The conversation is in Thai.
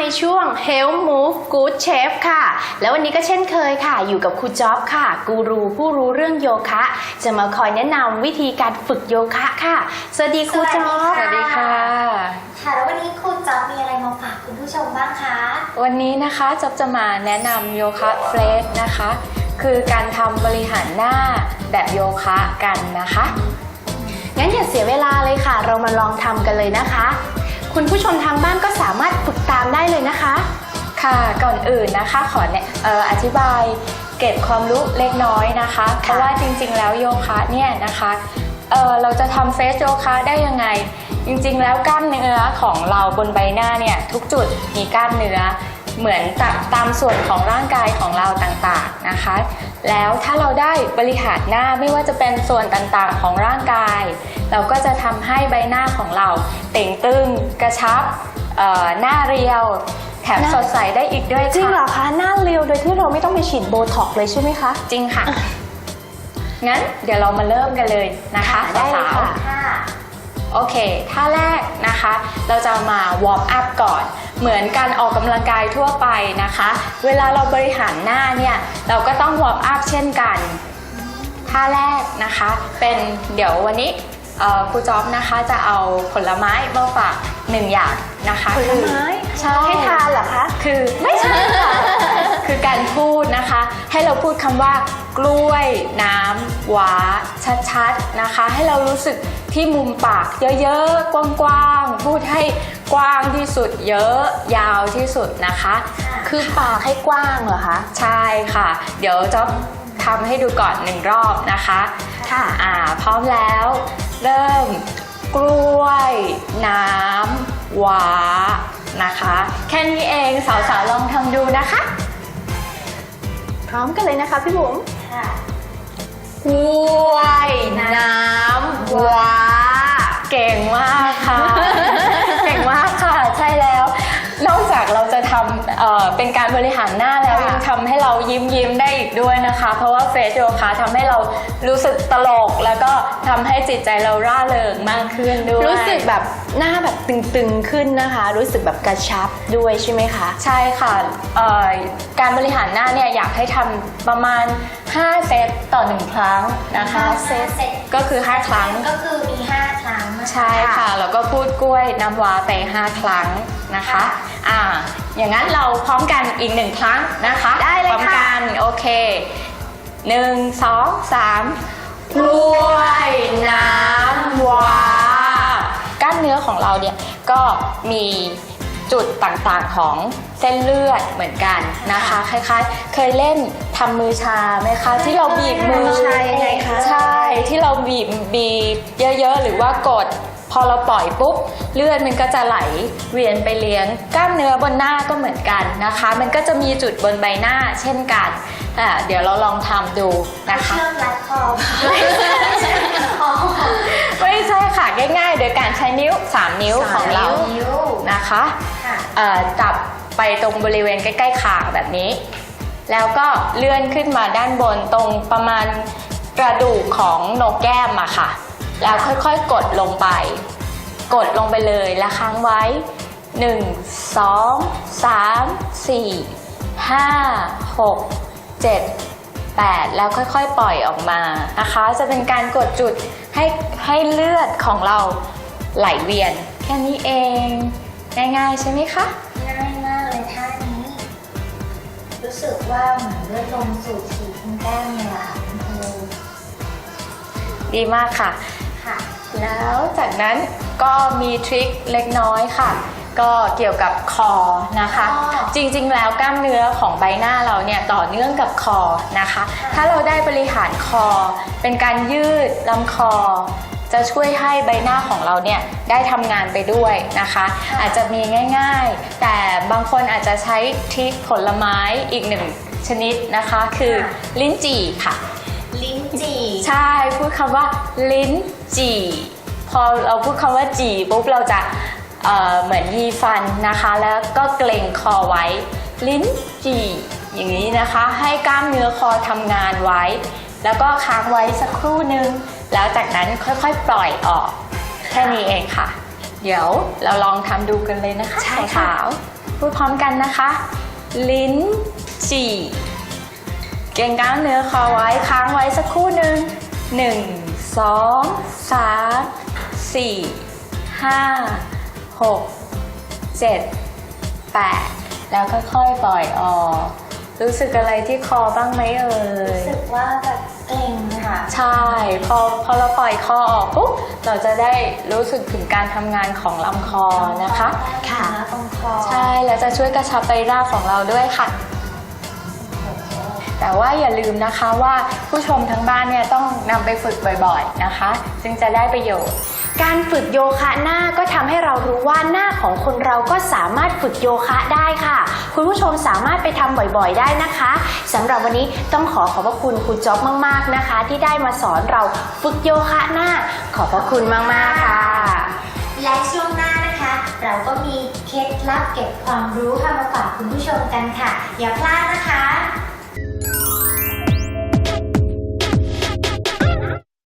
ในช่วง Health Move Good Chef ค่ะ แล้ววันนี้ก็เช่นเคยค่ะ อยู่กับครูจ๊อบค่ะ กูรูผู้รู้เรื่องโยคะ จะมาคอยแนะนำวิธีการฝึกโยคะค่ะ สวัสดีครูจ๊อบ สวัสดีค่ะ ค่ะ แล้ววันนี้คุณจ๊อบมีอะไรมาฝากคุณผู้ชมบ้างคะ วันนี้นะคะจ๊อบจะมาแนะนำโยคะเฟรชนะคะ คือการทำบริหารหน้าแบบโยคะกันนะคะ งั้นอย่าเสียเวลาเลยค่ะ เรามาลองทำกันเลยนะคะ คุณผู้ชมทางบ้านก็สามารถ ค่ะก่อนอื่นนะคะขอเนี่ยเอ่ออธิบายเกร็ดความรู้เล็กน้อยนะคะ เพราะว่าจริงๆแล้วโยคะเนี่ยนะคะเอ่อเราจะทำเฟสโยคะได้ยังไง จริงๆแล้วกล้ามเนื้อของเราบนใบหน้าเนี่ยทุกจุดมีกล้ามเนื้อเหมือนตาตามส่วนของร่างกายของเราต่างๆนะคะ แล้วถ้าเราได้บริหารหน้าไม่ว่าจะเป็นส่วนต่างๆของร่างกาย เราก็จะทำให้ใบหน้าของเราเต่งตึงกระชับเอ่อหน้าเรียว แถมหน้าสดใสได้อีกด้วยค่ะจริงเหรอคะหน้าเรียวโดยที่เราไม่ต้องไปฉีดโบท็อกซ์เลยใช่ไหมคะ จริงค่ะ งั้นเดี๋ยวเรามาเริ่มกันเลยนะคะได้เลยสาวค่ะค่ะๆโอเคท่าแรกนะคะ เราจะมาวอร์มอัพก่อน เหมือนการออกกำลังกายทั่วไปนะคะ เวลาเราบริหารหน้าเนี่ย เราก็ต้องวอร์มอัพเช่นกัน ท่าแรกนะคะเป็นเดี๋ยววันนี้เอ่อครูจ๊อบนะคะจะเอาผลไม้มาฝากหนึ่งอย่างนะคะผลไม้ ใช่ให้ทานเหรอคะ คือไม่ใช่ค่ะ คือการพูดนะคะ ให้เราพูดคำว่ากล้วยน้ำหวาชัดๆนะคะ ให้เรารู้สึกที่มุมปากเยอะๆ กว้างๆ พูดให้กว้างที่สุดเยอะยาวที่สุดนะคะ คือปากให้กว้างเหรอคะ ใช่ค่ะ เดี๋ยวจะทำให้ดูก่อนหนึ่งรอบนะคะค่ะอ่าพร้อมแล้ว เริ่ม กล้วย น้ำหวา นะคะ แค่นี้เองสาวๆลองทำดูนะคะ พร้อมกันเลยนะคะพี่บุ๋มค่ะกล้วยน้ำหวาเก่งมากค่ะ เราจะทำเอ่อเป็นการบริหารหน้าแล้วค่ะยังทำให้เรายิ้มยิ้มๆได้อีกด้วยนะคะ เพราะว่าเฟสโยคะทำให้เรารู้สึกตลก แล้วก็ทำให้จิตใจเราร่าเริงมากขึ้นด้วย รู้สึกแบบหน้าแบบตึงๆขึ้นนะคะ รู้สึกแบบกระชับด้วยใช่ไหมคะ ใช่ค่ะเอ่อการบริหารหน้าเนี่ยอยากให้ทำประมาณ 5 เซตต่อ 1 ครั้งนะคะ ห้าเซต ก็คือ 5 ครั้ง ก็คือมีห้าค รั้งนะคะใช่ค่ะ แล้วก็พูดกล้วยน้ำว้าไป 5 ครั้งนะคะ อ่า อย่างนั้นเราพร้อมกันอีกหนึ่งครั้งนะคะ ได้เลยพร้อมค่ะกันโอเคหนึ่งสองสามกล้วยน้ำว้า กล้ามเนื้อของเราเนี่ยก็มี จุดต่างๆของเส้นเลือดเหมือนกันนะคะ คล้ายๆ เคยเล่นทำมือชาไหมคะ ที่เราบีบมือใช่ไงคะใช่ที่เราบีบบีบเยอะๆ หรือว่ากดพอเราปล่อยปุ๊บเลือดมันก็จะไหลเวียนไปเลี้ยงกล้ามเนื้อบนหน้าก็เหมือนกันนะคะ มันก็จะมีจุดบนใบหน้าเช่นกันอะเดี๋ยวเราลองทำดูนะคะเชื่อมรัดคออ๋อไม่ใช่ค่ะง่ายๆ โดยการใช้นิ้ว 3 นิ้วของเรา นิ้วนะคะค่ะ เอ่อจับไปตรงบริเวณใกล้ๆคางแบบนี้ แล้วก็เลื่อนขึ้นมาด้านบนตรงประมาณกระดูกของโหนกแก้มอะค่ะ แล้วค่อยๆกดลงไป กดลงไปเลยแล้วค้างไว้ 1 2 3 4 5 6 7 8 แล้วค่อยๆ ปล่อยออกมานะคะ จะเป็นการกดจุดให้ให้เลือดของเราไหลเวียน แค่นี้เอง ง่ายๆ ใช่ไหมคะ ง่ายมากเลยท่านี้ รู้สึกว่าเหมือนเลือดลมสูบฉีดทั้งแก้มเลยอะค่ะคุณครูดีมากค่ะ ค่ะ แล้วจากนั้นก็มีทริคเล็กน้อยค่ะ ก็เกี่ยวกับคอนะคะ อ๋อจริงๆ แล้วกล้ามเนื้อของใบหน้าเราเนี่ยต่อเนื่องกับคอนะคะถ้าเราได้บริหารคอ เป็นการยืดลำคอ จะช่วยให้ใบหน้าของเราเนี่ยได้ทำงานไปด้วยนะคะ อาจจะมีง่ายๆ แต่บางคนอาจจะใช้ทริคผลไม้อีกหนึ่งชนิดนะคะ คือลิ้นจี่ค่ะ ลิ้นจี่ ใช่พูดคำว่า ลิ้นจี่ พอเราพูดคำว่าจี่ปุ๊บเราจะเอ่อเหมือนยีฟันนะคะ แล้วก็เกรงคอไว้ ลิ้นจี่อย่างนี้นะคะ ให้กล้ามเนื้อคอทำงานไว้ แล้วก็ค้างไว้สักครู่หนึ่งแล้วจากนั้นค่อยๆ ปล่อยออก แค่นี้เองค่ะ เดี๋ยวเราลองทำดูกันเลยนะคะใช่ค่ะ สาวๆพูดพร้อมกันนะคะ ลิ้นจี่ เก่งกล้ามเนื้อคอไว้ค้างไว้สักครู่หนึ่งหนึ่งสองสามสี่ห้าหกเจ็ดแปดแล้วก็ค่อยๆปล่อยออก รู้สึกอะไรที่คอบ้างไหมเอ่ย รู้สึกว่าแบบ เกร็งค่ะ ใช่ พอพอเราปล่อยคอออกปุ๊บเราจะได้รู้สึกถึงการทำงานของลำคอนะคะ ค่ะตรงคอใช่แล้วจะช่วยกระชับใบหน้าของเราด้วยค่ะ แต่ว่าอย่าลืมนะคะว่าผู้ชมทั้งบ้านเนี่ยต้องนำไปฝึกบ่อยๆนะคะ จึงจะได้ประโยชน์ การฝึกโยคะหน้าก็ทำให้เรารู้ว่าหน้าของคนเราก็สามารถฝึกโยคะได้ค่ะ คุณผู้ชมสามารถไปทำบ่อยๆ ได้นะคะสำหรับวันนี้ต้องขอขอบพระคุณครูจ๊อบมากๆนะคะ ที่ได้มาสอนเราฝึกโยคะหน้า ขอบพระคุณมากๆค่ะ และช่วงหน้านะคะ เราก็มีเคล็ดลับเก็บความรู้ค่ะมาฝากคุณผู้ชมกันค่ะ อย่าพลาดนะคะ